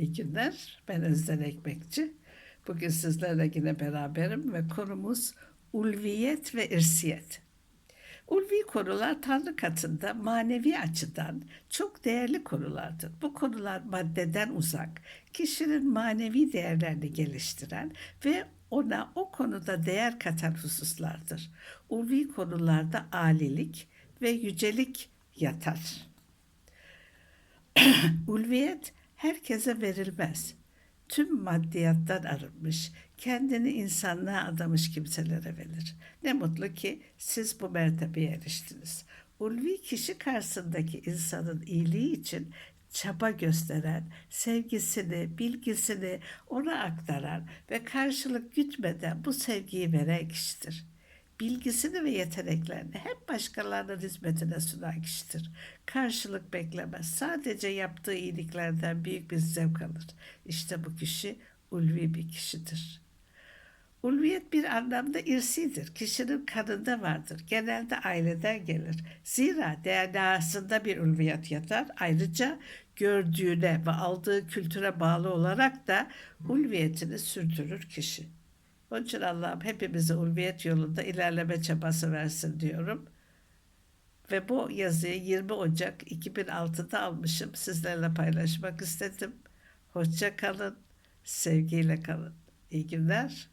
İyi günler. Ben Özden Ekmekçi. Bugün sizlerle yine beraberim ve konumuz ulviyet ve irsiyet. Ulvi konular Tanrı katında manevi açıdan çok değerli konulardır. Bu konular maddeden uzak, kişinin manevi değerlerini geliştiren ve ona o konuda değer katan hususlardır. Ulvi konularda alilik ve yücelik yatar. Ulviyet herkese verilmez. Tüm maddiyattan arınmış, kendini insanlığa adamış kimselere verilir. Ne mutlu ki siz bu mertebeye eriştiniz. Ulvi kişi karşısındaki insanın iyiliği için çaba gösteren, sevgisini, bilgisini ona aktaran ve karşılık gütmeden bu sevgiyi veren kişidir bilgisini ve yeteneklerini hep başkalarının hizmetine sunan kişidir. Karşılık beklemez. Sadece yaptığı iyiliklerden büyük bir zevk alır. İşte bu kişi ulvi bir kişidir. Ulviyet bir anlamda irsidir. Kişinin kanında vardır. Genelde aileden gelir. Zira DNA'sında bir ulviyet yatar. Ayrıca gördüğüne ve aldığı kültüre bağlı olarak da ulviyetini sürdürür kişi. Onun için Allah'ım hepimize ulviyet yolunda ilerleme çabası versin diyorum. Ve bu yazıyı 20 Ocak 2006'da almışım. Sizlerle paylaşmak istedim. Hoşça kalın, sevgiyle kalın. İyi günler.